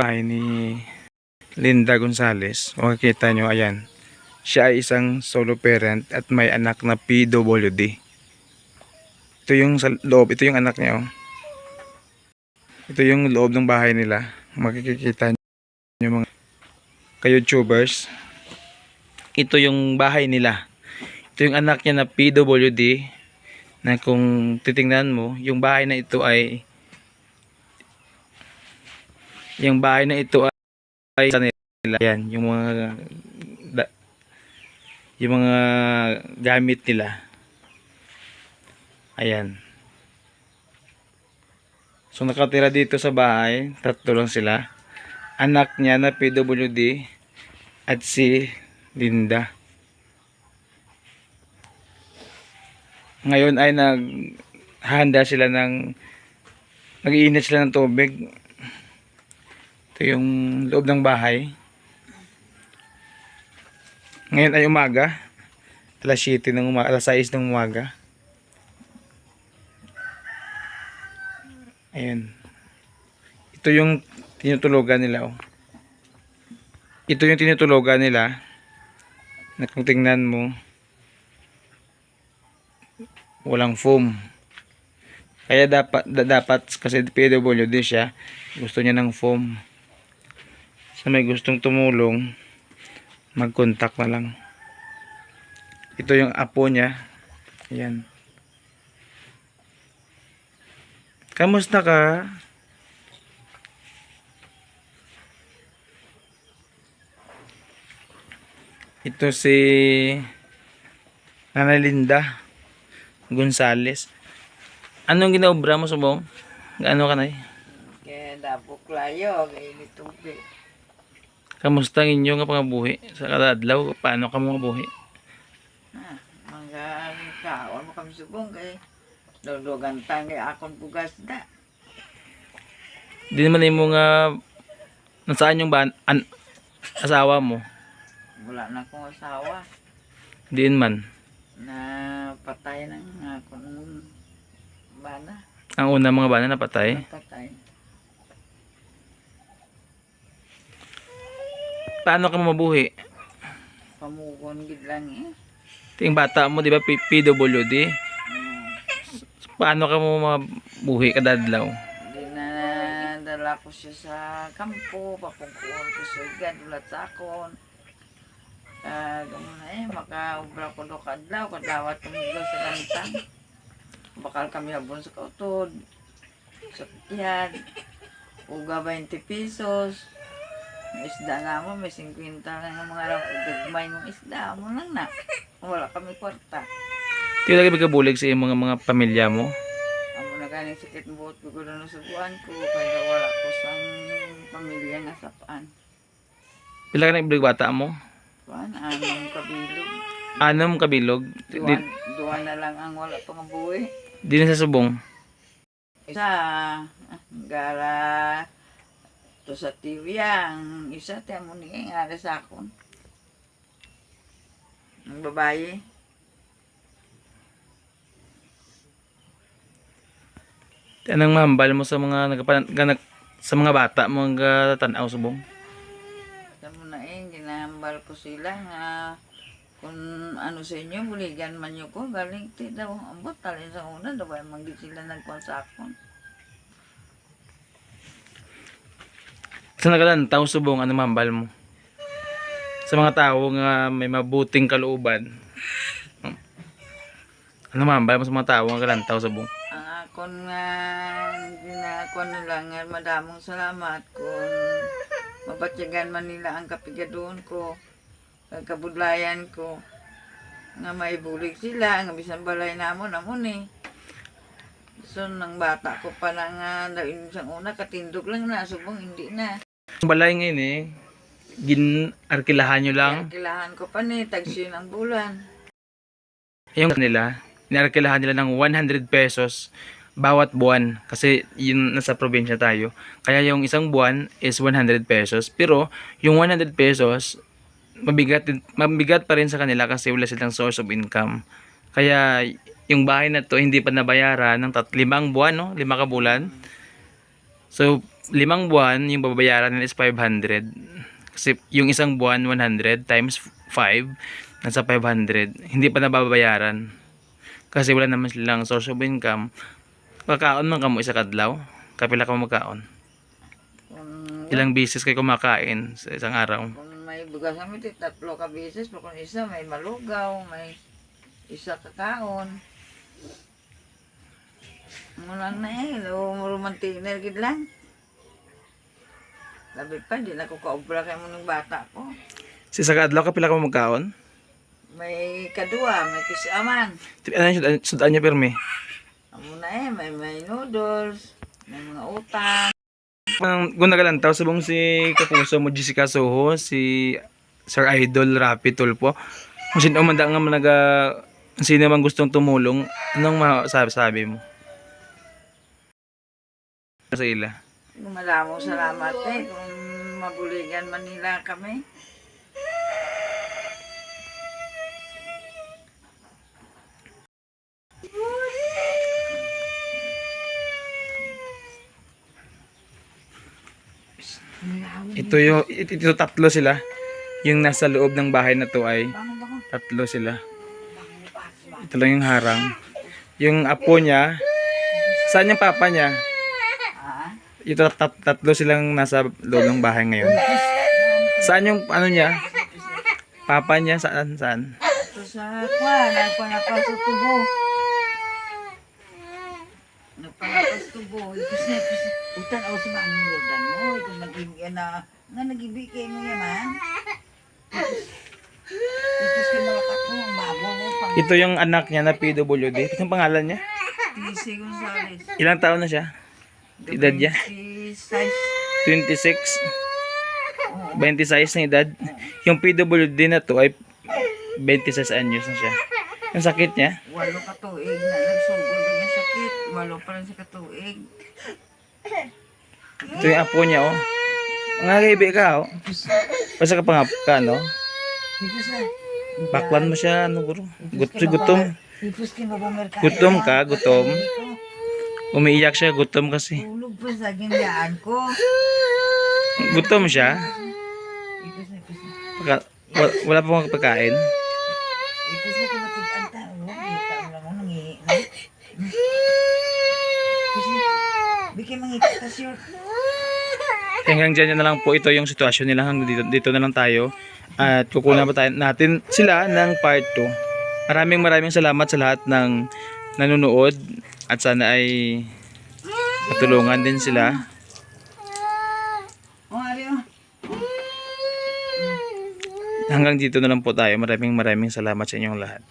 bahay ni Linda Gonzales. Makikita nyo, ayan. Siya ay isang solo parent at may anak na PWD. Ito yung sa loob, ito yung anak niya. Oh. Ito yung loob ng bahay nila. Makikita nyo mga ka-YouTubers. Ito yung bahay nila. Ito yung anak niya na PWD na kung titingnan mo, yung bahay na ito ay yung bahay na ito ay, sa nila. Yan, yung mga da- yung mga gamit nila. Ayan. So nakatira dito sa bahay, tatlo lang sila. Anak niya na PWD at si Linda. Ngayon ay naghahanda sila ng nag-iinit sila ng tubig. Ito yung loob ng bahay. Ngayon ay umaga. Alas 7 ng umaga, alas 6 ng umaga. Ayan. Ito yung tinutulugan nila. Oh. Ito yung tinutulugan nila. Na kung tingnan mo, walang foam. Kaya dapat da- dapat kasi PWD siya, gusto niya ng foam. Sa may gustong tumulong, mag-contact na lang. Ito yung apo niya. Ayan. Kamusta ka? Ito si Nana Linda Gonzales. Anong ginaobra mo subong? Ano ka na eh? Kaya dabok layo, kaya tubig. Kamusta ang inyo nga pangabuhi sa kada adlaw? Paano ka mga buhi? Ha, mga kawan mo kami subong kay dodogan tangay akon bugas da. Di naman mo nga nasaan yung ban an, asawa mo? Wala na akong asawa Diin man. na patay ng akon bana. Ang una mga bana napatay. Patay. Paano ka mabuhi? Pamugon gid lang eh. Ting bata mo, di ba, PWD? Hmm. Paano ka mo mabuhi kada adlaw? Di na dala ko siya sa kampo, papungkuhan ko siya agad ulat sa akon. Ah, uh, eh, makaubra ko do kadlaw, kadlawat tumigil sa lantang. Bakal kami habon sa kautod, sa tiyan, uga 20 pesos. Isda na mo, may 50 na ng mga raw, gagmay ng isda mo lang na. Wala kami kwarta. Di lagi magkabulig sa iyong mga mga pamilya mo? Amo na ganing sakit buot ko na sa buwan ko, kaya wala ko sang pamilya nga sapaan. Pila ka na ibig bata mo? Kuan, anong kabilog. Anong kabilog? Duwan na lang ang wala pang buwi. di na sa subong. Isa, ah, gara, to sa tiwiyang, isa, tiyan mo ni nga sa akon. Ang babae, Anong mahambal mo sa mga nagapan ganak sa mga bata mo ang tanaw subong? tiyan mo na eh, ginahambal ko sila nga, kung ano sa inyo, buligan man nyo ko, galing ti daw, ambot, talin sa una, daw ay manggit sila nagkuhan sa akon. Sa nagalantaw subong, ano mahambal mo? Sa mga tao nga may mabuting kalooban. Ano mahambal mo sa mga tao nga nagalantaw subong? Ang akon nga ginakon nila nga madamong salamat kung mabatyagan man nila ang kapigadon ko kabudlayan ko nga maibulig sila nga bisan balay namon namon eh so nang bata ko pa na nga daw sa una katindog lang na subong hindi na balay ngayon eh, ginarkilahan nyo lang. kilahan ko pa ni tagsin ang bulan Yung nila, inarkilahan nila ng 100 pesos bawat buwan kasi yun nasa probinsya tayo. Kaya yung isang buwan is 100 pesos. Pero yung 100 pesos mabigat mabigat pa rin sa kanila kasi wala silang source of income. Kaya yung bahay na to hindi pa nabayaran ng tat limang buwan no, lima ka bulan. So limang buwan, yung babayaran nila is 500. Kasi yung isang buwan, 100 times 5, nasa 500. Hindi pa nababayaran. Kasi wala naman silang source of income. Kakaon man kamo isa kadlaw. Kapila ka magkaon. Ilang bisis kayo kumakain sa isang araw. kung may bugas kami, ti- tatlo ka beses. Pero kung isa, may malugaw, may isa kakaon. Muna na eh, romantinel gid lang. Labi pa, di na ko kaobra kay mo ng bata ko. Si sa kadlaw kapila ka magkaon. May kadua, may kisaman. Ano yung sudan niya permi? Amo na eh, may, may noodles, may mga utang. Ang gunagalantaw sabong si Kapuso mo Jessica Soho, si Sir Idol Rapi Tulpo. Kung sino man nga naga sino man gustong tumulong, anong masabi sabi mo? Sa ila. Malamang salamat eh kung mabuligan man nila kami. Ito yung ito, tatlo sila. Yung nasa loob ng bahay na to ay tatlo sila. Ito lang yung harang. Yung apo niya, saan yung papa niya? Ito tat, tat- tatlo silang nasa loob ng bahay ngayon. Saan yung ano niya? Papa niya saan saan? ito sa kwa, nagpanapas sa tubo. Nagpanapas tubo. Ipis na, na. Utan ako sa mga nulodan mo. Ikaw nag-ibigay na, nga nag-ibigay mo yaman. Ka mo. Pang Ito yung anak niya na PWD. Ito yung pangalan niya. TC Gonzales. Ilang taon na siya? Edad niya? Si size. 26. 26 na edad. Yung PWD na to ay 26 anyos na siya. Yung sakit niya, Walo ka tuig na nagsugod sakit. Walo pa rin sa katuig. ito yung apo niya oh. Ang agaibi ka oh. Basta ka pangap ka no? Baklan mo siya ano guro. Gut gutom. Gutom ka, gutom. Umiiyak siya, gutom kasi. Tulog pa sa ginayaan ko. Gutom siya. Na, na. Pagka, wala, wala pa mga pagkain. Ipis na kumatigaan ta. Oh, kita mo lang mo nangihi na. Ipis na. Bigay ka siya. Hanggang dyan na lang po ito yung sitwasyon nila hanggang dito, dito na lang tayo at kukunan pa tayo, natin sila ng part 2 maraming maraming salamat sa lahat ng nanonood at sana ay matulungan din sila. Oh, oh. hanggang dito na lang po tayo. Maraming maraming salamat sa inyong lahat